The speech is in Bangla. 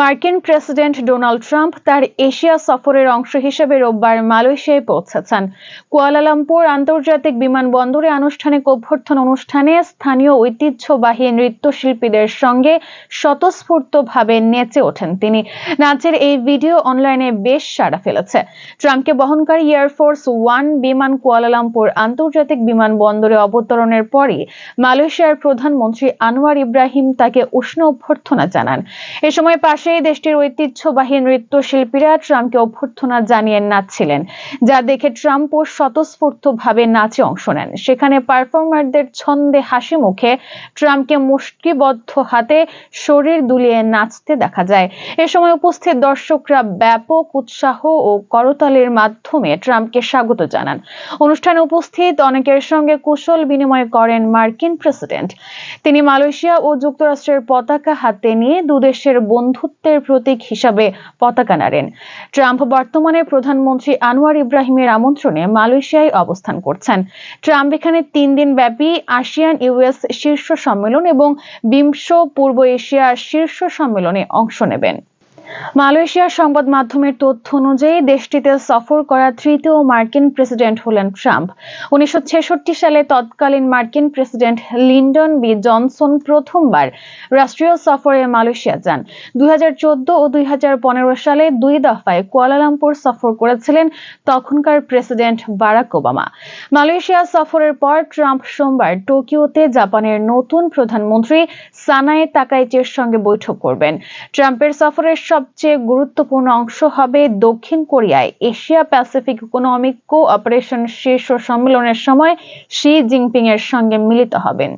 মার্কিন প্রেসিডেন্ট ডোনাল্ড ট্রাম্প তার এশিয়া সফরের অংশ হিসেবে রোববার মালয়েশিয়ায় পৌঁছেছেন। কুয়ালালামপুর আন্তর্জাতিক বিমানবন্দরে আনুষ্ঠানিক অভ্যর্থনা অনুষ্ঠানে স্থানীয় ঐতিহ্যবাহী নৃত্যশিল্পীদের সঙ্গে স্বতঃস্ফূর্তভাবে নেচে ওঠেন তিনি। নাচের এই ভিডিও অনলাইনে বেশ সাড়া ফেলেছে। ট্রাম্পকে বহনকারী এয়ারফোর্স ওয়ান বিমান কুয়ালালামপুর আন্তর্জাতিক বিমানবন্দরে অবতরণের পরই মালয়েশিয়ার প্রধানমন্ত্রী আনোয়ার ইব্রাহিম তাকে উষ্ণ অভ্যর্থনা জানান। এ সময় পাশেই দেশটির ঐতিহ্যবাহী নৃত্যশিল্পীরা ট্রাম্পকে অভ্যর্থনা জানিয়ে নাচছিলেন, যা দেখে ট্রাম্পও স্বতঃস্ফূর্তভাবে নাচে অংশ নেন। সেখানে পারফর্মারদের ছন্দে হাসি মুখে ট্রাম্পকে মুষ্টিবদ্ধ হাতে শরীর দুলিয়ে নাচতে দেখা যায়। এ সময় উপস্থিত দর্শকরা ব্যাপক উৎসাহ ও করতালের মাধ্যমে ট্রাম্পকে স্বাগত জানান। অনুষ্ঠানে উপস্থিত অনেকের সঙ্গে কুশল বিনিময় করেন মার্কিন প্রেসিডেন্ট। তিনি মালয়েশিয়া ও যুক্তরাষ্ট্রের পতাকা হাতে নিয়ে দুদেশের বন্ধুত্বের প্রতীক হিসাবে পতাকা নাড়েন। ট্রাম্প বর্তমানে প্রধানমন্ত্রী আনোয়ার ইব্রাহিমের আমন্ত্রণে মালয়েশিয়ায় অবস্থান করছেন। ট্রাম্প এখানে তিন দিন ব্যাপী আসিয়ান ইউএস শীর্ষ সম্মেলন এবং বিংশ পূর্ব এশিয়া শীর্ষ সম্মেলনে অংশ নেবেন। মালয়েশিয়ার সংবাদ মাধ্যমের তথ্য অনুযায়ী, দেশটিতে সফর করা তৃতীয় মার্কিন প্রেসিডেন্ট হলেন ট্রাম্প। উনিশশো সালে তৎকালীন মার্কিন প্রেসিডেন্ট লিন্ডন বি জনসন প্রথমবার রাষ্ট্রীয় সফরে মালয়েশিয়া যান। দুই ও দুই সালে দুই দফায় কুয়ালালামপুর সফর করেছিলেন তখনকার প্রেসিডেন্ট বারাক ওবামা। মালয়েশিয়া সফরের পর ট্রাম্প সোমবার টোকিওতে জাপানের নতুন প্রধানমন্ত্রী সানায়ে তাকাইচের সঙ্গে বৈঠক করবেন। ট্রাম্পের সফরের সবচেয়ে গুরুত্বপূর্ণ অংশ হবে দক্ষিণ কোরিয়ায়। এশিয়া প্যাসিফিক ইকোনমিক কোঅপারেশন শীর্ষ সম্মেলনের সময় শি জিনপিং এর সঙ্গে মিলিত হবেন।